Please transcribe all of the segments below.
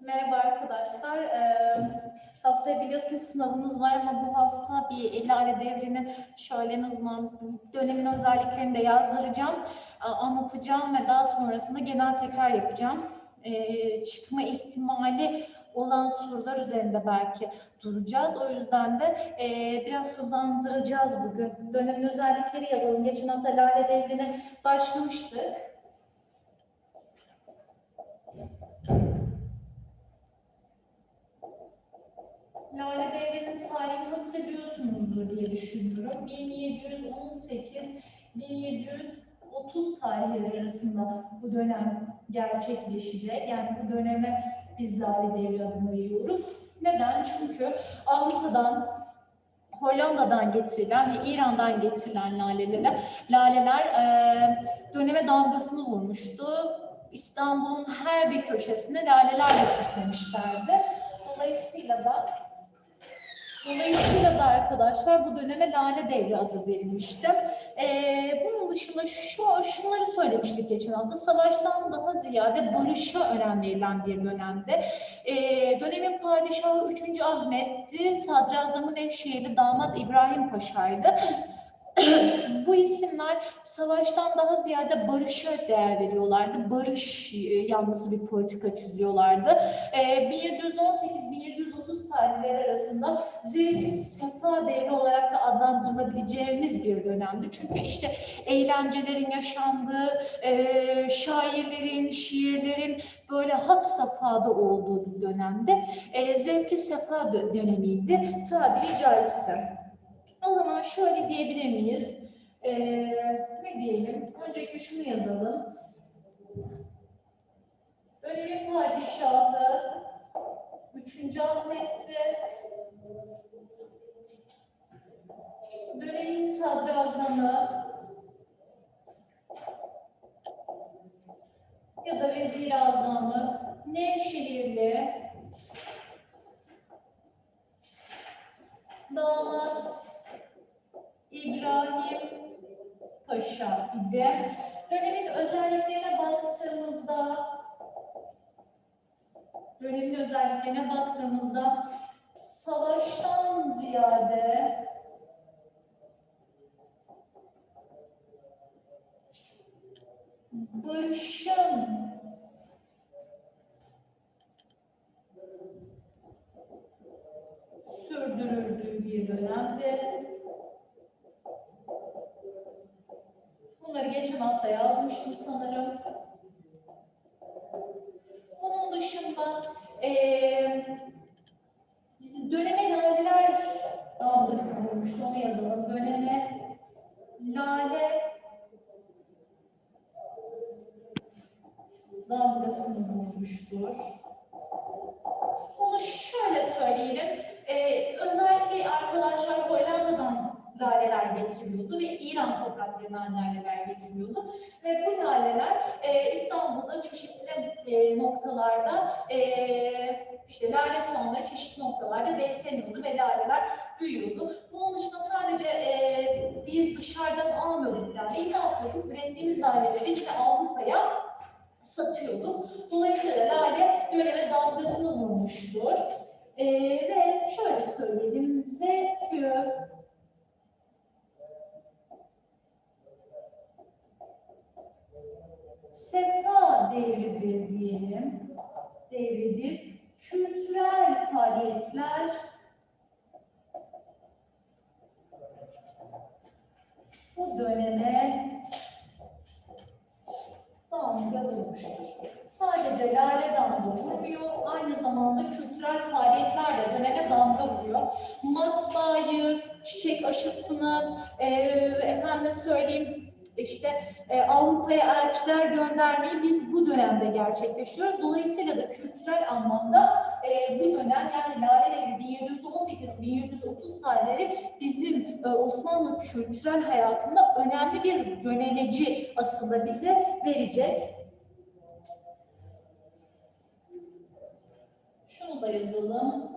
Merhaba arkadaşlar. Ee, haftaya biliyorsunuz sınavımız var ama bu hafta bir ilale devrini şöyle en azından dönemin özelliklerini de yazdıracağım, a- anlatacağım ve daha sonrasında genel tekrar yapacağım. Ee, çıkma ihtimali olan sorular üzerinde belki duracağız. O yüzden de e, biraz hızlandıracağız bugün. Dönemin özellikleri yazalım. Geçen hafta Lale Devri'ne başlamıştık. Lale Devri'nin tarihini hatırlıyorsunuzdur diye düşünüyorum. 1718-1730 tarihleri arasında bu dönem gerçekleşecek. Yani bu döneme biz Lale Devri adını veriyoruz. Neden? Çünkü Avrupa'dan Hollanda'dan getirilen ve İran'dan getirilen laleler, laleler e, döneme damgasını vurmuştu. İstanbul'un her bir köşesine lalelerle süslemişlerdi. Dolayısıyla da Dolayısıyla da arkadaşlar bu döneme Lale Devri adı verilmişti. Ee, bunun dışında şu şunları söylemiştik geçen hafta. Savaştan daha ziyade barışa önem verilen bir dönemde. Ee, dönemin padişahı 3. Ahmet'ti. Sadrazamı Nevşehirli damat İbrahim Paşa'ydı. bu isimler savaştan daha ziyade barışa değer veriyorlardı. Barış e, yanlısı bir politika çiziyorlardı. Ee, 1718-1730 tarihleri arasında zevki sefa devri olarak da adlandırılabileceğimiz bir dönemdi. Çünkü işte eğlencelerin yaşandığı, e, şairlerin, şiirlerin böyle hat safhada olduğu bir dönemde e, zevki sefa dö- dönemiydi tabiri caizse. O zaman şöyle diyebilir miyiz? E, ne diyelim? Öncelikle şunu yazalım. Dönemin padişahı 3. Ahmet'ti. Dönemin sadrazamı ya da vezir azamı Nevşehirli damat İbrahim Paşa idi. Dönemin özelliklerine baktığımızda dönemin özelliklerine baktığımızda savaştan ziyade barışın sürdürüldüğü bir dönemdi. Bunları geçen hafta yazmıştım sanırım. Dışında eee döneme laleler damgasını vurmuştu. Onu yazalım. Döneme lale damgasını vurmuştur. Onu şöyle söyleyelim. Ee, özellikle arkadaşlar Hollanda'dan laleler getiriyordu ve İran topraklarından laleler getiriyordu. Ve bu laleler e, İstanbul'da çeşitli e, noktalarda e, işte lale soğanları çeşitli noktalarda besleniyordu ve laleler büyüyordu. Bunun dışında sadece e, biz dışarıdan almıyorduk laleyi. Ne yapıyorduk? Ürettiğimiz laleleri yine Avrupa'ya satıyorduk. Dolayısıyla lale döneme damgasını vurmuştur. Ee, ve şöyle söyleyelim, zevkü sefa devridir diyelim. Devridir. Kültürel faaliyetler bu döneme damga vurmuştur. Sadece lale damga vurmuyor, aynı zamanda kültürel faaliyetler de döneme damga vuruyor. Matbaayı, çiçek aşısını, e, efendim söyleyeyim işte e, Avrupa'ya elçiler göndermeyi biz bu dönemde gerçekleştiriyoruz. Dolayısıyla da kültürel anlamda e, bu dönem yani Lale Devri 1718-1730 tarihleri bizim e, Osmanlı kültürel hayatında önemli bir dönemeci aslında bize verecek. Şunu da yazalım.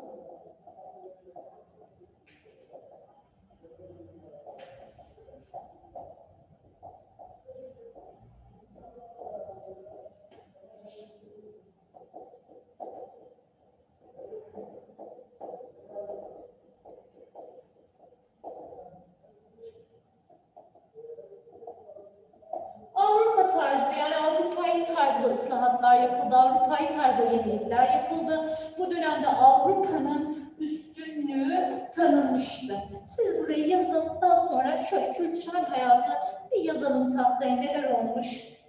ıslahatlar yapıldı. Avrupa'yı tarzda yenilikler yapıldı. Bu dönemde Avrupa'nın üstünlüğü tanınmıştı. Siz burayı yazın. Daha sonra şöyle kültürel hayatı bir yazalım tahtaya neler olmuş.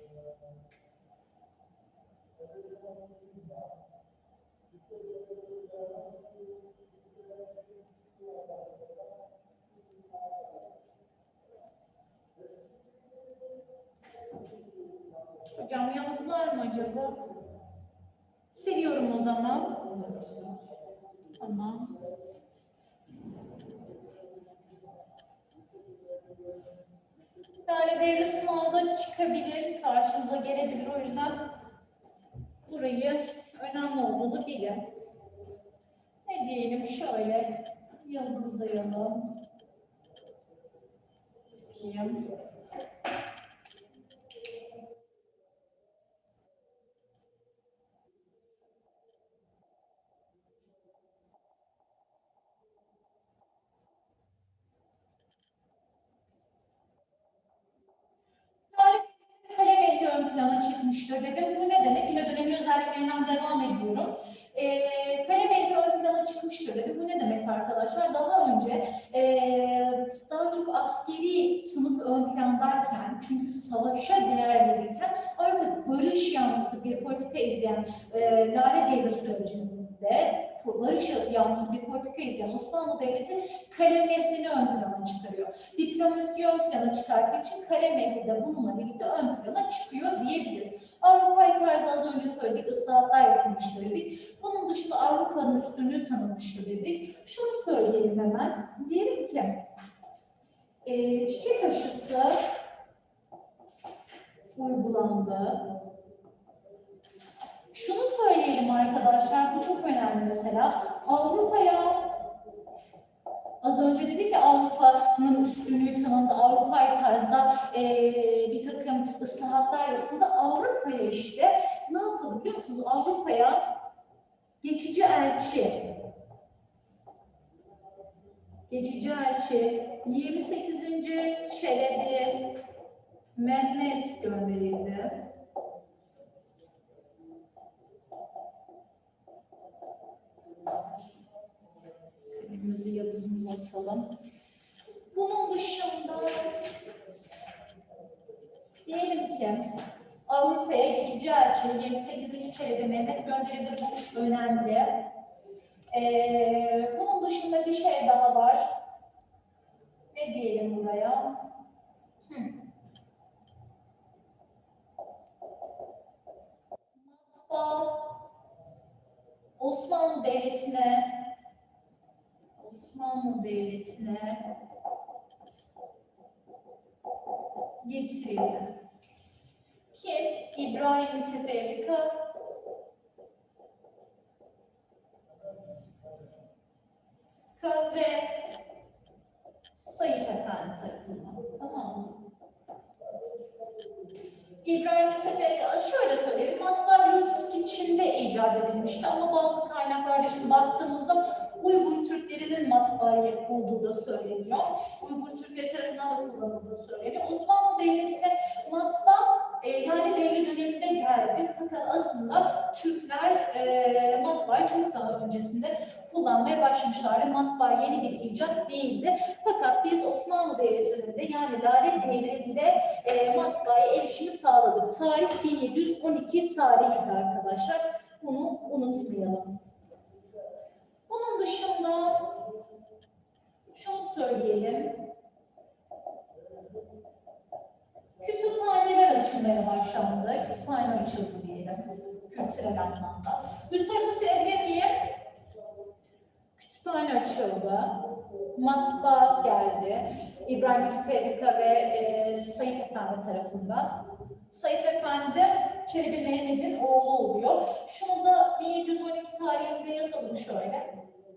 Hocam yazdılar mı acaba? Siliyorum o zaman. Tamam. Yani devre sınavda çıkabilir, karşınıza gelebilir. O yüzden burayı önemli olduğunu bilin. Ne diyelim şöyle yıldızlayalım. Bakayım. Lale kalem ehli ön plana çıkmıştır dedim. Bu ne demek? Yine dönemin özelliklerinden devam ediyorum. Ee, kalem ehli ön plana çıkmıştır dedim. Bu ne demek arkadaşlar? Daha önce ee, daha çok askeri sınıf ön plandayken çünkü savaşa değer verirken artık barış yanlısı bir politika izleyen ee, Lale Devri sürecinde barış yanlısı bir politika izleyen Osmanlı Devleti kalem ehlini ön plana çıkarıyor diplomasi ön plana çıkarttığı için kalem de bununla birlikte ön plana çıkıyor diyebiliriz. Avrupa'yı tarzı az önce söyledik, ıslahatlar yapılmıştır dedik. Bunun dışında Avrupa'nın üstünlüğü tanınmıştır dedik. Şunu söyleyelim hemen. Diyelim ki e, çiçek aşısı uygulandı. Şunu söyleyelim arkadaşlar, bu çok önemli mesela. Avrupa'ya Az önce dedik ya Avrupa'nın üstünlüğü tanındı, Avrupa'yı tarzda eee, bir takım ıslahatlar yapıldı. Avrupa'ya işte ne yapıldı biliyor musunuz? Avrupa'ya geçici elçi, geçici elçi 28. Çelebi Mehmet gönderildi. Kalemimizi yıldızımızı atalım. Bunun dışında diyelim ki Avrupa'ya geçici elçi 28. Çelebi Mehmet gönderildi. Bu önemli. Ee, bunun dışında bir şey daha var. Ne diyelim buraya? Matbaa Osmanlı Devleti'ne Osmanlı Devleti'ne getirildi. Kim? İbrahim Müteferrika Ka ve Sayit Efendi tarafından. Tamam mı? İbrahim Müteferrika, şöyle söyleyeyim, matbaa biliyorsunuz ki Çin'de icat edilmişti ama bazı kaynaklarda şimdi baktığımızda Uygur Türklerinin matbaayı olduğu da söyleniyor. Uygur Türkleri tarafından da kullanıldığı söyleniyor. Osmanlı Devleti'ne matbaa e, yani devri döneminde geldi. Fakat aslında Türkler e, matbaayı çok daha öncesinde kullanmaya başlamışlardı. Matbaa yeni bir icat değildi. Fakat biz Osmanlı Devleti'nde yani Lale Devri'nde e, matbaaya erişimi sağladık. Tarih 1712 tarihidir arkadaşlar. Bunu unutmayalım. Bunun dışında şunu söyleyelim. Kütüphaneler açılmaya başlandı. Kütüphane açıldı diyelim. Kültürel anlamda. Üstlerine silebilir miyim? Kütüphane açıldı. Matbaa geldi. İbrahim Müteferrika ve e, Sayit Efendi tarafından. Sayit Efendi Çelebi Mehmet'in oğlu oluyor. Şunu da 1712 tarihinde yazalım şöyle.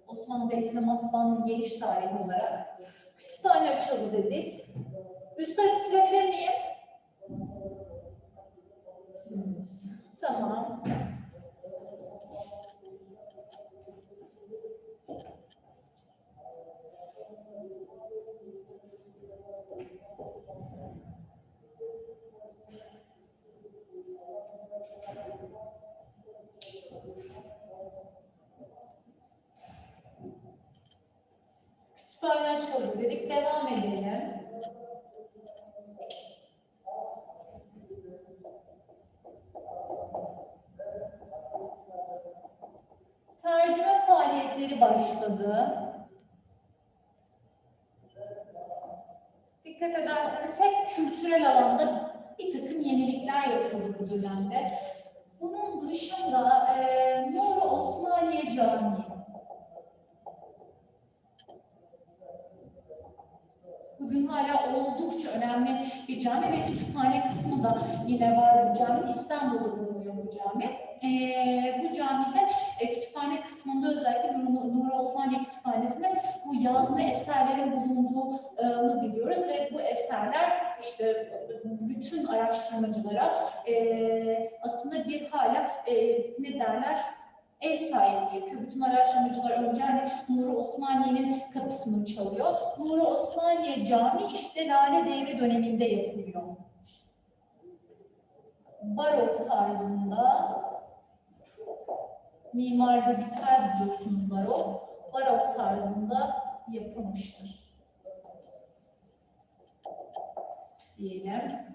Osmanlı Devleti'ne matbaanın geliş tarihi olarak. Kütüphane açıldı dedik. Üstleri silebilir miyim? Tamam. Kütüphane açıldı dedik. Devam edelim. Tercüme faaliyetleri başladı. Dikkat ederseniz hep kültürel alanda bir takım yenilikler yapıldı bu dönemde. Bunun dışında eee Nuri Osmaniye Camii. Bugün hala oldukça önemli bir cami ve kütüphane kısmı da yine var bu cami. İstanbul'da bulunuyor bu cami. Eee, bu camide e, kütüphane kısmında özellikle Nur- Nuri Osmaniye Kütüphanesi'nde bu yazma eserlerin bulunduğunu biliyoruz ve bu eserler işte bütün araştırmacılara e, aslında bir hala e, ne derler ev sahipliği yapıyor. Bütün araştırmacılar önce hani Nuri Osmaniye'nin kapısını çalıyor. Nuri Osmaniye Camii işte Lale Devri döneminde yapılıyor. Barok tarzında mimaride bir tarz biliyorsunuz barok. Barok tarzında yapılmıştır. Diyelim.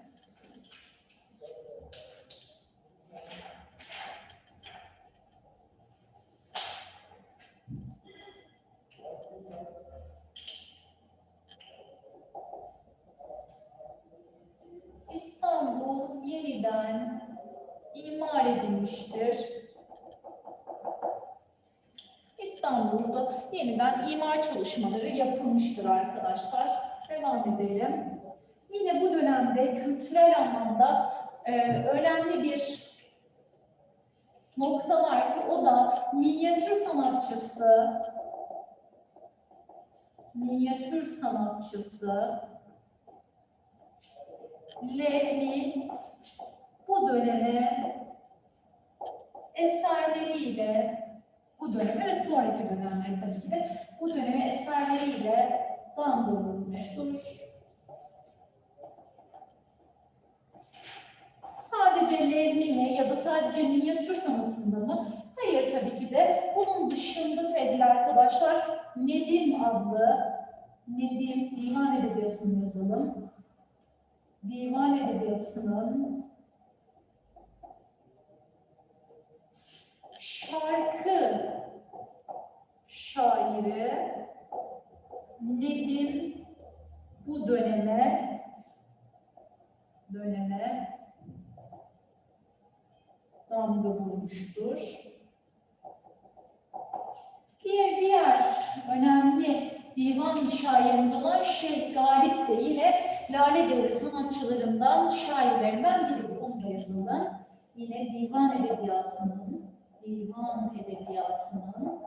İstanbul yeniden imar edilmiştir. İstanbul'da yeniden imar çalışmaları yapılmıştır arkadaşlar. Devam edelim. Yine bu dönemde kültürel anlamda e, önemli bir nokta var ki o da minyatür sanatçısı minyatür sanatçısı Levi bu döneme eserleriyle bu döneme ve sonraki dönemleri tabii ki de bu döneme eserleriyle damga vurmuştur. Sadece levni mi ya da sadece minyatür sanatında mı? Hayır tabii ki de. Bunun dışında sevgili arkadaşlar Nedim adlı Nedim Divan Edebiyatı'nı yazalım. Divan Edebiyatı'nın şarkı şairi Nedim bu döneme döneme damga vurmuştur. Bir diğer önemli divan şairimiz olan Şeyh Galip de yine Lale Devri sanatçılarından, şairlerinden biridir. Onu da yazalım. Yine divan edebiyatının, divan edebiyatının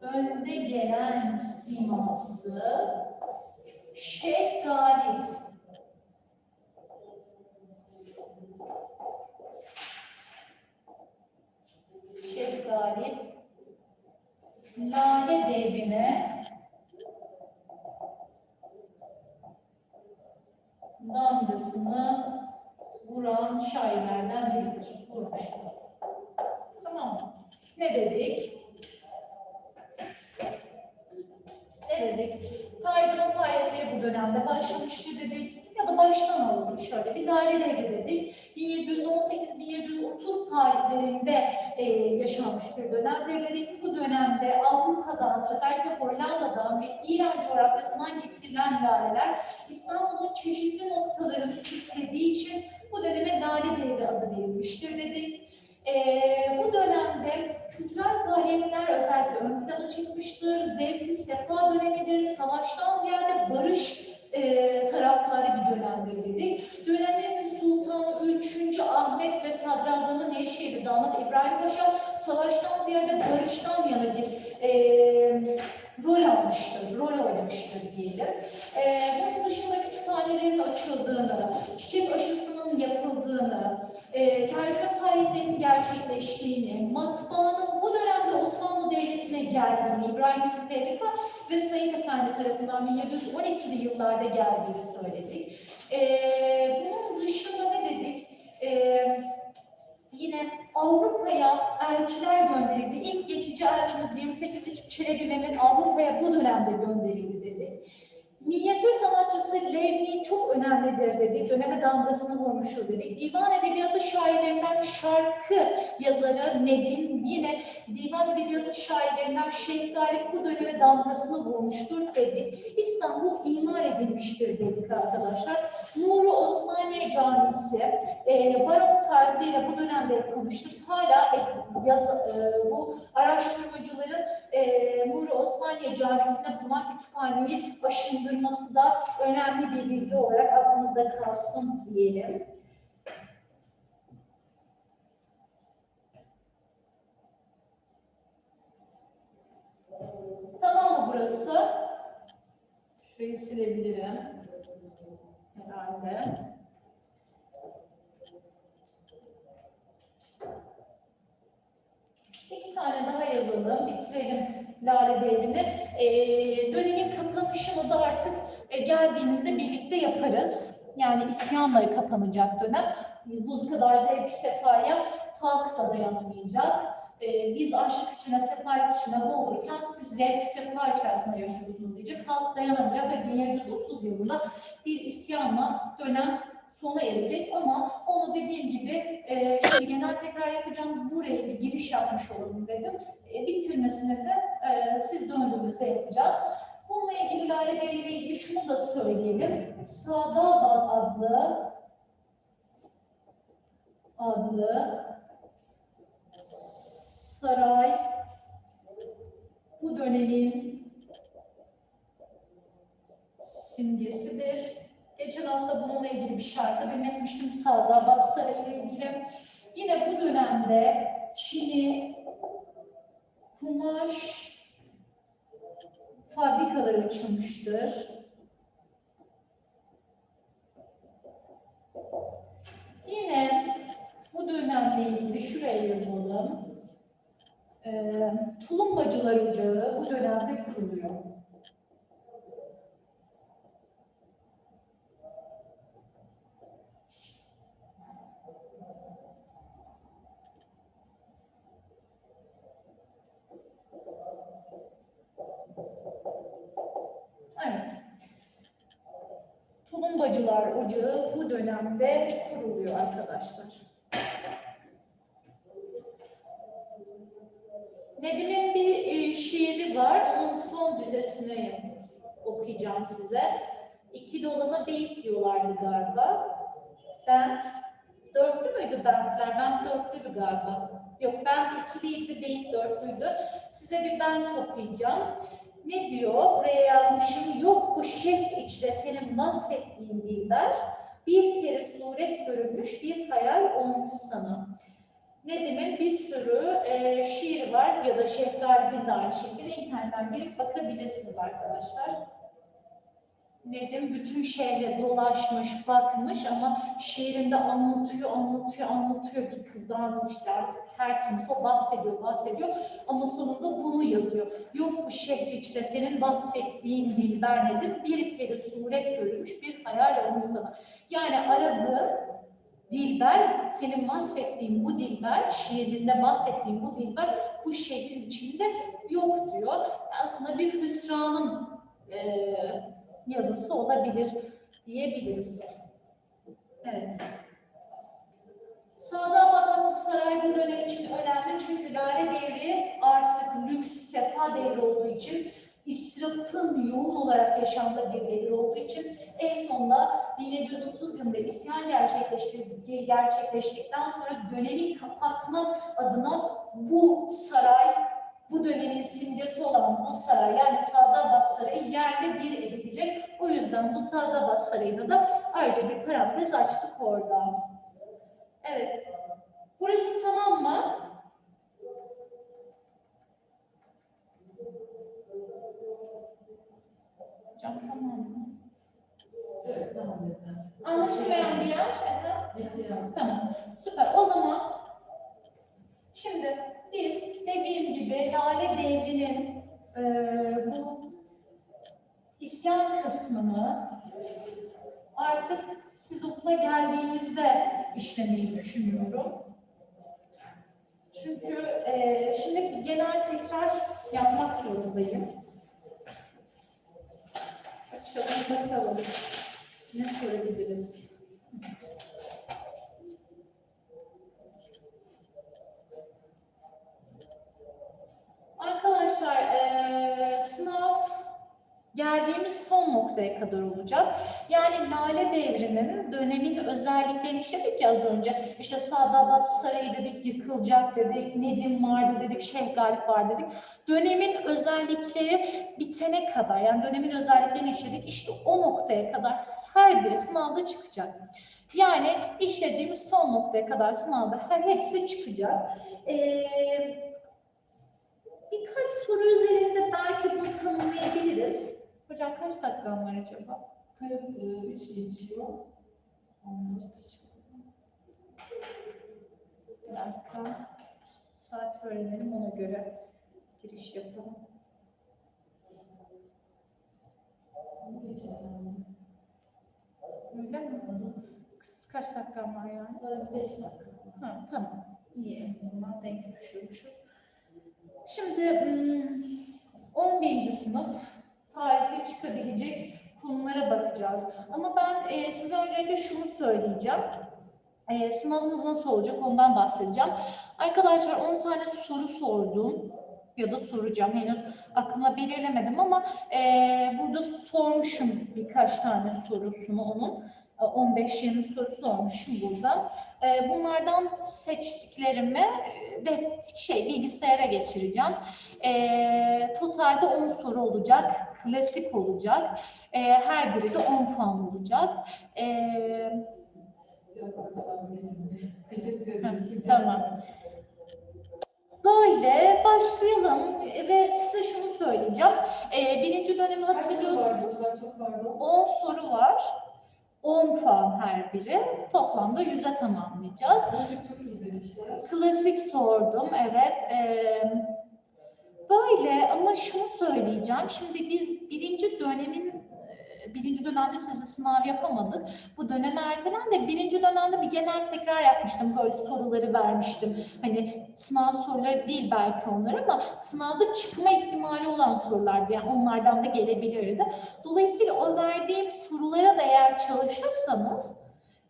önde gelen siması Şeyh Galip. Şeyh Galip Lale devrine damgasını vuran şairlerden biridir. Vurmuştur. Tamam? Ne dedik? Ne dedik? Tercüme faaliyetleri bu dönemde başlamıştır dedik. Ya da baştan alalım şöyle. Bir daire dedik. 1718-1730 tarihlerinde e, yaşanmış bir dönemdir dedik. Bu dönemde Avrupa'dan, özellikle Hollanda'dan ve İran coğrafyasından getirilen laleler İstanbul'un çeşitli noktalarını süslediği için bu döneme lale devri adı verilmiştir dedik. Ee, bu dönemde kültürel faaliyetler özellikle ön plana çıkmıştır. Zevk-i sefa dönemidir. Savaştan ziyade barış e, taraftarı bir dönemdir dedik. Dönemin Sultanı 3. Ahmet ve Sadrazamı Nevşehirli Damat İbrahim Paşa savaştan ziyade barıştan yana bir e, rol almıştır, rol oynamıştır diyelim. E, bunun dışında kütüphanelerin açıldığını, çiçek aşısının yapıldığını, e, tercüme faaliyetlerinin gerçekleştiğini, matbaanın bu dönemde Osmanlı Devleti'ne geldiğini, İbrahim Müteferrika ve Sayın Efendi tarafından 1712'li yıllarda geldiğini söyledik. E, bunun dışında ne dedik? E, yine Avrupa'ya elçiler gönderildi. İlk geçici elçimiz 28. Çelebi Mehmet Avrupa'ya bu dönemde gönderildi. Minyatür sanatçısı Levni çok önemlidir dedik. Döneme damgasını vurmuştur dedik. Divan edebiyatı şairlerinden şarkı yazarı Nedim yine divan edebiyatı şairlerinden Şeyh Galip bu döneme damgasını vurmuştur dedik. İstanbul imar edilmiştir dedik arkadaşlar. Nuru Osmaniye Camisi e, barok tarzıyla bu dönemde yapılmıştır. Hala e, yaz, e, bu araştırmacıların e, Nuri Osmaniye Camisi'nde bulunan kütüphaneyi aşındırması da önemli bir bilgi olarak aklımızda kalsın diyelim. Tamam mı burası? Şurayı silebilirim. Herhalde. İki tane daha yazalım, bitirelim Lale Devri'ni. Ee, dönemin kapanışını da artık e, geldiğinizde birlikte yaparız. Yani isyanla kapanacak dönem. Bu kadar zevk sefaya halk da dayanamayacak. Ee, biz açlık içine, sefalet içine boğulurken siz zevk sefa içerisinde yaşıyorsunuz diyecek. Halk dayanamayacak ve 1730 yılında bir isyanla dönem sona erecek ama onu dediğim gibi e, şimdi genel tekrar yapacağım. Buraya bir giriş yapmış olalım dedim. E, bitirmesini de e, siz döndüğünüzde yapacağız. Bununla ilgili Lale Devri ilgili şunu da söyleyelim. Sadabad adlı adlı saray bu dönemin simgesidir. Geçen hafta bununla ilgili bir şarkı dinletmiştim Sadabat Sarayı ile ilgili. Yine bu dönemde Çin'i kumaş fabrikaları açılmıştır. Yine bu dönemle ilgili şuraya yazalım. Ee, tulumbacılar Ocağı bu dönemde kuruluyor. Evet. Tulumbacılar Ocağı bu dönemde kuruluyor arkadaşlar. Nedim'in bir e, şiiri var. Onun son dizesini okuyacağım size. İkili olana beyit diyorlardı galiba. Bent. Dörtlü müydü bentler? Bent dörtlüydü galiba. Yok bent ikiliydi, beyit dörtlüydü. Size bir bent okuyacağım. Ne diyor? Buraya yazmışım. Yok bu şeyh içre senin vasfettiğin dilber. Bir kere suret görülmüş bir hayal olmuş sana. Nedim'in bir sürü e, şiir var ya da Şehzade de aynı şekilde internetten girip bakabilirsiniz arkadaşlar. Nedim bütün şehre dolaşmış, bakmış ama şiirinde anlatıyor, anlatıyor, anlatıyor bir kızdan işte artık her kimse bahsediyor, bahsediyor ama sonunda bunu yazıyor. Yok bu şehri içre senin vasfettiğin dilber Nedim bir peri suret görmüş bir hayal olmuş sana. Yani aradığı Dilber, senin vasfettiğin bu dilber, şiirinde bahsettiğin bu dilber bu şehrin içinde yok diyor. Aslında bir hüsranın e, yazısı olabilir diyebiliriz. Evet. Sadabat Saray bu dönem için önemli çünkü Lale Devri artık lüks, sefa devri olduğu için israfın yoğun olarak yaşandığı bir devir olduğu için en sonunda 1730 yılında isyan gerçekleştirdiği gerçekleştikten sonra dönemi kapatmak adına bu saray, bu dönemin simgesi olan bu saray yani Sadabat Sarayı yerle bir edilecek. O yüzden bu Sadabat Sarayı'na da ayrıca bir parantez açtık orada. Evet. Burası tamam mı? Hocam tamam mı? Evet, tamam. Anlaşılmayan bir yer. Tamam. Süper. O zaman şimdi biz dediğim gibi Lale Devri'nin eee, bu isyan kısmını artık siz okula geldiğinizde işlemeyi düşünüyorum. Çünkü e, şimdi genel tekrar yapmak zorundayım. Açalım bakalım. Ne sorabiliriz? Arkadaşlar eee, sınav geldiğimiz son noktaya kadar olacak. Yani Lale Devri'nin dönemin özelliklerini işledik ya az önce. İşte Sadabat Sarayı dedik, yıkılacak dedik, Nedim vardı dedik, Şeyh Galip var dedik. Dönemin özellikleri bitene kadar, yani dönemin özelliklerini işledik. İşte o noktaya kadar her biri sınavda çıkacak. Yani işlediğimiz son noktaya kadar sınavda her hepsi çıkacak. Ee, birkaç soru üzerinde belki bunu tanımlayabiliriz. Hocam kaç dakikam var acaba? 43 geçiyor. Bir dakika. Saat öğrenelim ona göre giriş yapalım. Öyle mi? Kaç dakikam var yani? 5 dakika. Ha, tamam. İyi en azından denk düşürmüşüz. Şimdi hmm, 11. sınıf tarihte çıkabilecek konulara bakacağız. Ama ben e, size öncelikle şunu söyleyeceğim. E, sınavınız nasıl olacak ondan bahsedeceğim. Arkadaşlar 10 tane soru sordum ya da soracağım. Henüz aklıma belirlemedim ama e, burada sormuşum birkaç tane sorusunu onun. E, 15-20 soru sormuşum burada. E, bunlardan seçtiklerimi e, şey bilgisayara geçireceğim. E, totalde 10 soru olacak. Klasik olacak. E, her biri de 10 puan olacak. Tamam. Böyle başlayalım ve size şunu söyleyeceğim. Birinci dönemi hatırlıyorsunuz. Güzel, Çok pardon. 10 soru var. 10 puan her biri. Toplamda 100'e tamamlayacağız. Müzik çok iyi demişler. Klasik sordum, evet. Ee, böyle ama şunu söyleyeceğim. Şimdi biz birinci dönemin birinci dönemde sizi sınav yapamadık. Bu döneme ertelendi. Birinci dönemde bir genel tekrar yapmıştım. Böyle soruları vermiştim. Hani sınav soruları değil belki onlar ama sınavda çıkma ihtimali olan sorulardı. Yani onlardan da gelebilirdi. Dolayısıyla o verdiğim sorulara da eğer çalışırsanız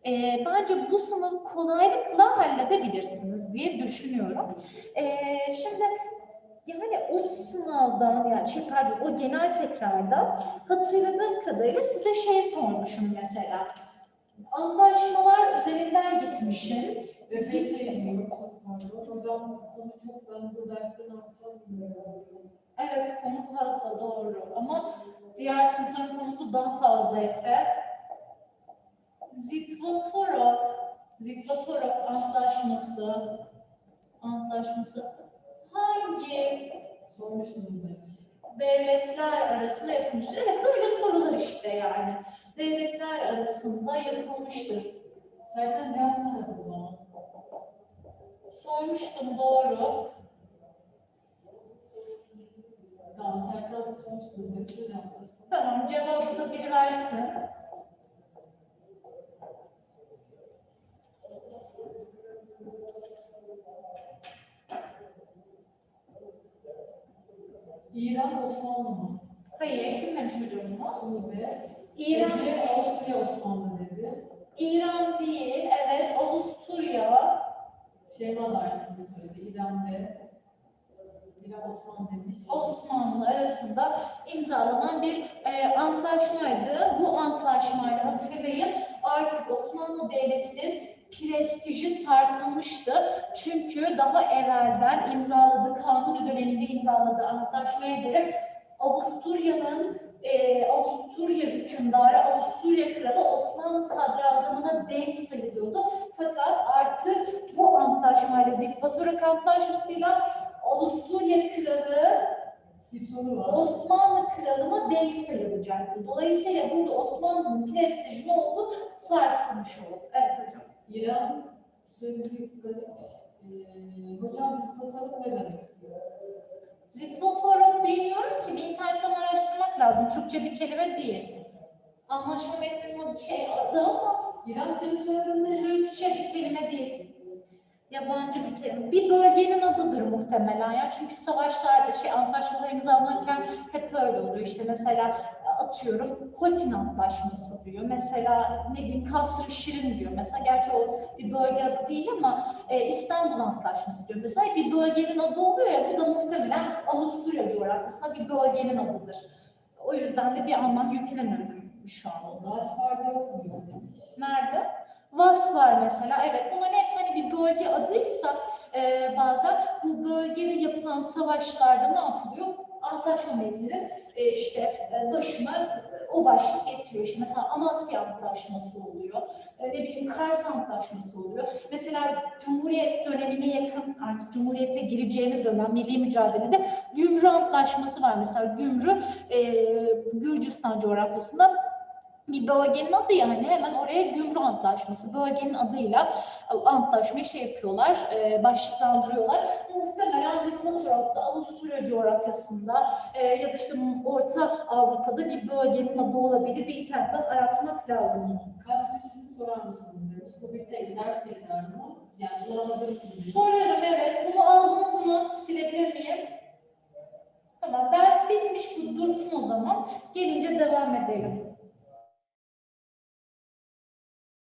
e, bence bu sınavı kolaylıkla halledebilirsiniz diye düşünüyorum. E, şimdi yani o sınavdan yani şey pardon o genel tekrardan hatırladığım kadarıyla size şey sormuşum mesela. Anlaşmalar üzerinden gitmişim. Ve şey. Hocam konu çok ben bu dersten. Evet konu fazla doğru ama diğer sınıfların konusu daha fazla Efe. Zitvatorok, Zitvatorok antlaşması, antlaşması hangi devletler arasında yapılmıştır? Evet böyle sorular işte yani. Devletler arasında yapılmıştır. Serkan cevap o zaman. Sormuştum doğru. Tamam Serkan yapmasın? Tamam cevabı da biri versin. İran Osmanlı mı? Hayır kim demiş hocam bunu? Suriye. İran, Ece Avusturya Osmanlı dedi. İran değil, evet Avusturya, Şeyma da aynısını söyledi. İran ve İran Osmanlı demiş. Osmanlı arasında imzalanan bir e, antlaşmaydı. Bu antlaşmayla hatırlayın artık Osmanlı Devleti'nin prestiji sarsılmıştı. Çünkü daha evvelden imzaladığı kanuni döneminde imzaladığı antlaşmaya göre Avusturya'nın e, Avusturya hükümdarı, Avusturya kralı Osmanlı sadrazamına denk sayılıyordu. Fakat artık bu antlaşmayla Zikvatorak antlaşmasıyla Avusturya kralı Bir soru var. Osmanlı kralına denk sayılacaktı. Dolayısıyla burada Osmanlı'nın prestiji ne oldu? Sarsılmış oldu. Evet hocam. İran garip. Ee, hocam zıplatalım ne demek? Ziknotorok bilmiyorum ki bir internetten araştırmak lazım. Türkçe bir kelime değil. Anlaşma metninin şey adı ama İran senin söylediğin ne? Türkçe bir kelime değil. Yabancı bir kelime. Bir bölgenin adıdır muhtemelen ya. Çünkü savaşlarda şey antlaşmalar imzalanırken hep öyle oluyor. İşte mesela atıyorum Hotin Antlaşması diyor. Mesela ne diyeyim Kasr-ı Şirin diyor. Mesela gerçi o bir bölge adı değil ama e, İstanbul Antlaşması diyor. Mesela bir bölgenin adı oluyor ya bu da muhtemelen Avusturya coğrafyasında bir bölgenin adıdır. O yüzden de bir anlam yüklemedim şu an. Vasfarda yok muydu? Nerede? Vas var mesela. Evet bunların hepsi hani bir bölge adıysa e, bazen bu bölgede yapılan savaşlarda ne yapılıyor? Antlaşma metninin e, işte e, başına e, o başlık getiriyor. İşte mesela Amasya Antlaşması oluyor. E, ne bileyim Kars Antlaşması oluyor. Mesela Cumhuriyet dönemine yakın artık Cumhuriyete gireceğimiz dönem milli mücadelede Gümrü Antlaşması var. Mesela Gümrü e, Gürcistan coğrafyasında bir bölgenin adı yani hemen oraya Gümrü Antlaşması bölgenin adıyla e, antlaşmayı şey yapıyorlar, e, başlıklandırıyorlar. Muhtemelen Zitma tarafta Avusturya coğrafyasında e, ya da işte Orta Avrupa'da bir bölgenin adı olabilir. Bir internetten aratmak lazım. Kasrışını sorar mısın. Bu bir tek ders tekrar mı? Yani bulamadığım. Soruyorum evet. Bunu aldınız mı? Silebilir miyim? Tamam. Ders bitmiş. Bu dursun o zaman. Gelince devam edelim.